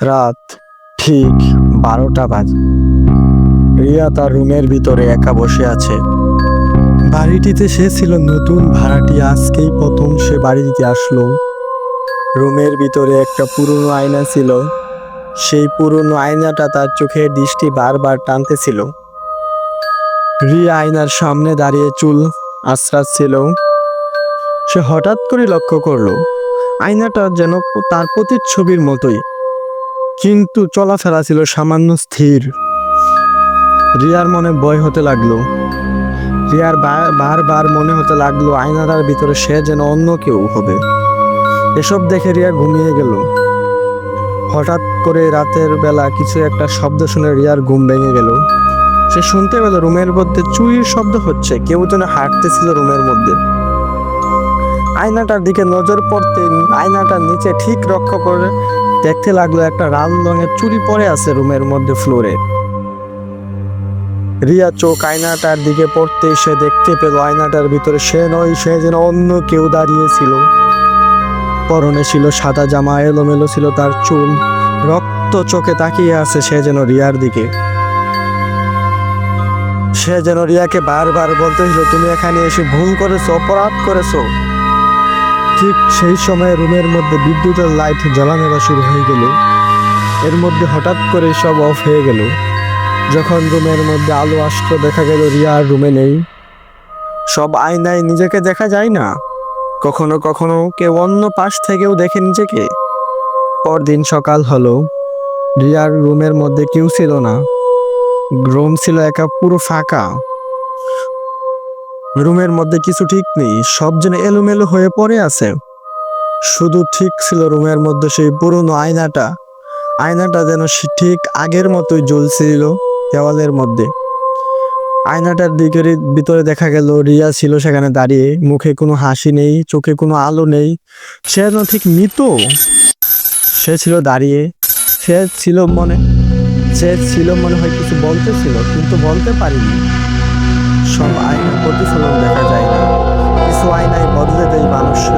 রাত ঠিক বারোটা বাজে। রিয়া তার রুমের ভিতরে একা বসে আছে। বাড়িটিতে সে ছিল নতুন ভাড়াটি, আজকেই প্রথম সে বাড়িতে আসলো। রুমের ভিতরে একটা পুরনো আয়না ছিল। সেই পুরনো আয়নাটা তার চোখের দৃষ্টি বারবার টানতেছিল। রিয়া আয়নার সামনে দাঁড়িয়ে চুল আশ্রাচ্ছিল সে হঠাৎ করে লক্ষ্য করল, আয়নাটা যেন তার প্রতিচ্ছবির মতোই। কিন্তু চলাফেরা ছিল সামান্য স্থির। রিয়ার মনে ভয় হতে লাগল। রিয়ার বারবার মনে হতে লাগল আয়নাটার ভিতরে সে যেন অন্য কেউ হবে। এসব দেখে রিয়া ঘুমিয়ে গেল। হঠাৎ করে রাতের বেলা কিছু একটা শব্দ শুনে রিয়ার ঘুম ভেঙে গেল। সে শুনতে পেল রুমের মধ্যে চুরির শব্দ হচ্ছে, কেউ যেন হাঁটতেছিল রুমের মধ্যে। আয়নাটার দিকে নজর পড়তে আয়নাটার নিচে ঠিক রক্ষা করে দেখতে লাগল একটা লাল রঙের চুরি পড়ে আছে রুমের মধ্যে ফ্লোরে। রিয়া চোখ আয়নাটার দিকে পড়তে সে দেখতে পেল আয়নাটার ভিতরে সে নয়, সে যেন অন্য কেউ দাঁড়িয়েছিল পরনে ছিল সাদা জামা, এলোমেলো ছিল তার চুল। রক্ত চোখে তাকিয়ে আছে সে যেন রিয়ার দিকে। সে যেন রিয়াকে বারবার বলতেছিল তুমি এখানে এসে ভুল করেছ, অপরাধ করেছ। ঠিক সেই সময় রুমের মধ্যে বিদ্যুতের লাইট জ্বালানো শুরু হয়ে গেল। এর মধ্যে হঠাৎ করে সব অফ হয়ে গেল। যখন রুমের মধ্যে আলো আসলো, দেখা গেল রিয়া রুমে নেই। সব আয়নায় নিজেকে দেখা যায় না। কখনো কখনো কেউ অন্য পাশ থেকেও দেখে নিজেকে। পরদিন সকাল হলো। রিয়ার রুমের মধ্যে কেউ ছিল না। রুম ছিল একা, পুরো ফাঁকা। রুমের মধ্যে কিছু ঠিক নেই, সব যেন এলোমেলো হয়ে পড়ে আছে। শুধু ঠিক ছিল রুমের মধ্যে সেই পুরনো আয়নাটা। আয়নাটা যেন ঠিক আগের মতোই জ্বলছিল দেওয়ালের মধ্যে। আয়নাটার দিকের ভিতরে দেখা গেল, রিয়া ছিল সেখানে দাঁড়িয়ে। মুখে কোনো হাসি নেই, চোখে কোনো আলো নেই। সে যেন ঠিক মৃত। সে ছিল দাঁড়িয়ে। সে ছিল মনে সে ছিল মনে হয় কিছু বলতেছিল, কিন্তু বলতে পারিনি। সব আয়নার প্রতিফলন দেখা যায় না। কিছু আয়নায় বদলে দেয় পরিচয়